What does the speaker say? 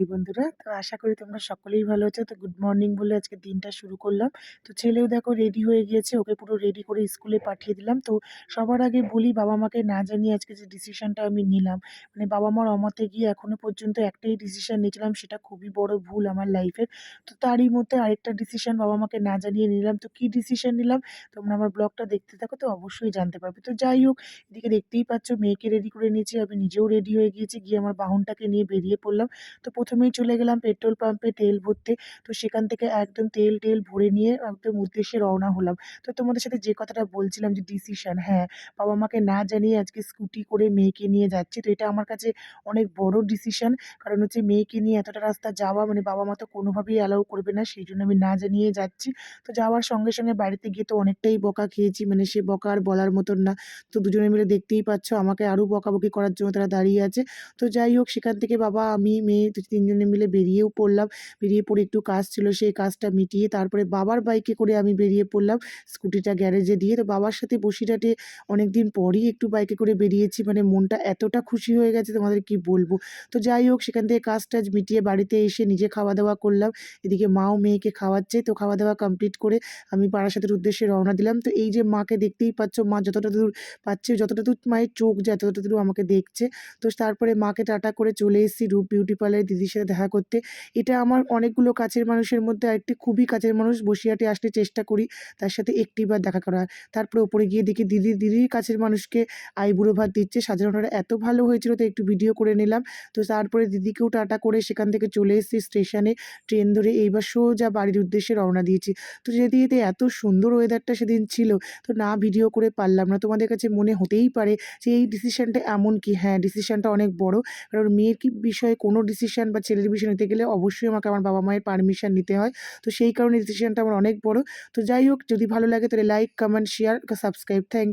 এই বন্ধুরা। তো আশা করি তোমরা সকলেই ভালো আছো। তো গুড মর্নিং বলে আজকে দিনটা শুরু করলাম। তো ছেলেও দেখো রেডি হয়ে গিয়েছে, ওকে পুরো রেডি করে স্কুলে পাঠিয়ে দিলাম। তো সবার আগে বলি বাবা মাকে না জানিয়ে আজকে যে ডিসিশনটা আমি নিলাম। মানে বাবা মার অমতে গিয়ে এখনও পর্যন্ত একটাই ডিসিশন নিয়েছিলাম, সেটা খুবই বড় ভুল আমার লাইফের। তো তারই মধ্যে আরেকটা ডিসিশন বাবা মাকে না জানিয়ে নিলাম। তো কি ডিসিশন নিলাম? তোমরা আমার ব্লগটা দেখতে থাকো, তো অবশ্যই জানতে পারবে। তো যাই হোক, এদিকে দেখতেই পাচ্ছ, মেয়েকে রেডি করে নিয়েছি, আমি নিজেও রেডি হয়ে গিয়েছি, গিয়ে আমার বাহনটাকে নিয়ে বেরিয়ে পড়লাম। তো প্রথমেই চলে গেলাম পেট্রোল পাম্পে তেল ভরতে। তো সেখান থেকে একদম তেল টেল ভরে নিয়ে একদম উদ্দেশ্যে রওনা হলাম। তো তোমাদের সাথে যে কথাটা বলছিলাম যে ডিসিশন হ্যাঁ বাবা মাকে না জানিয়ে আজকে স্কুটি করে মেয়েকে নিয়ে যাচ্ছি। তো এটা আমার কাছে অনেক বড় ডিসিশন কারণ হচ্ছে মেয়েকে নিয়ে এতটা রাস্তা যাওয়া মানে বাবা মা তো কোনোভাবেই অ্যালাউ করবে না, সেই জন্য আমি না জানিয়ে যাচ্ছি। তো যাওয়ার সঙ্গে সঙ্গে বাড়িতে গিয়ে তো অনেকটাই বকা খেয়েছি মানে সে বকা আর বলার মতন না। তো দুজনে মিলে দেখতেই পাচ্ছ, আমাকে আরও বকাবকি করার জন্য তারা দাঁড়িয়ে আছে। তো যাই হোক, সেখান থেকে বাবা, আমি, মেয়ে তিনজনে মিলে বেরিয়েও পড়লাম। বেরিয়ে পড়ে একটু কাজ ছিল, সেই কাজটা মিটিয়ে তারপরে বাবার বাইকে করে আমি বেরিয়ে পড়লাম স্কুটিটা গ্যারেজে দিয়ে। তো বাবার সাথে বসিটাটে অনেক দিন পরই একটু বাইকে করে বেরিয়েছি মানে মনটা এতটা খুশি হয়ে গেছে, তোমাদের কি বলব? তো যাই হোক, সেখান থেকে কাজ টাজ মিটিয়ে বাড়িতে এসে নিজে খাওয়া দাওয়া করলাম। এদিকে মাও মেয়েকে খাওয়াচ্ছে, তো খাওয়া দাওয়া কমপ্লিট করে আমি বারাসাতের উদ্দেশ্যে রওনা দিলাম। তো এই যে মাকে দেখতেই পাচ্ছ, মা যতটা দূর পাচ্ছে, যতটা দূর মায়ের চোখ যায়, ততটা দূর আমাকে দেখছে। তো তারপরে মাকে টাটা করে চলে এসেছি রূপ বিউটি পার্লারের দিদির সাথে দেখা করতে। এটা আমার অনেকগুলো কাছের মানুষের মধ্যে আরেকটি খুবই কাছের মানুষ বসিয়াটে আসতে চেষ্টা করি, তার সাথে একটিবার দেখা করা। তারপরে ওপরে গিয়ে দেখি দিদি, দিদির কাছের মানুষকে আইবুড়ো ভাত দিচ্ছে। সাজানোটা এত ভালো হয়েছিল তো একটু ভিডিও করে নিলাম। তো তারপরে দিদিকেও টাটা করে সেখান থেকে চলে এসেছি স্টেশনে। ট্রেন ধরে এইবার সোজা বাড়ির উদ্দেশ্যে রওনা দিয়েছি। তো যেতে যেতে এত সুন্দর ওয়েদারটা সেদিন ছিল, তো না ভিডিও করে পারলাম না। তোমাদের কাছে মনে হতেই পারে যে এই ডিসিশানটা এমন কি? হ্যাঁ ডিসিশানটা অনেক বড়। কারণ মেয়ের কি বিষয়ে কোনো ডিসিশান বা ছেলের বিষয় নিতে গেলে অবশ্যই আমাকে আমার বাবা মায়ের পারমিশন নিতে হয়। তো সেই কারণে ডিসিশানটা আমার অনেক বড়। তো যাই হোক, যদি ভালো লাগে তাহলে like comment share subscribe thank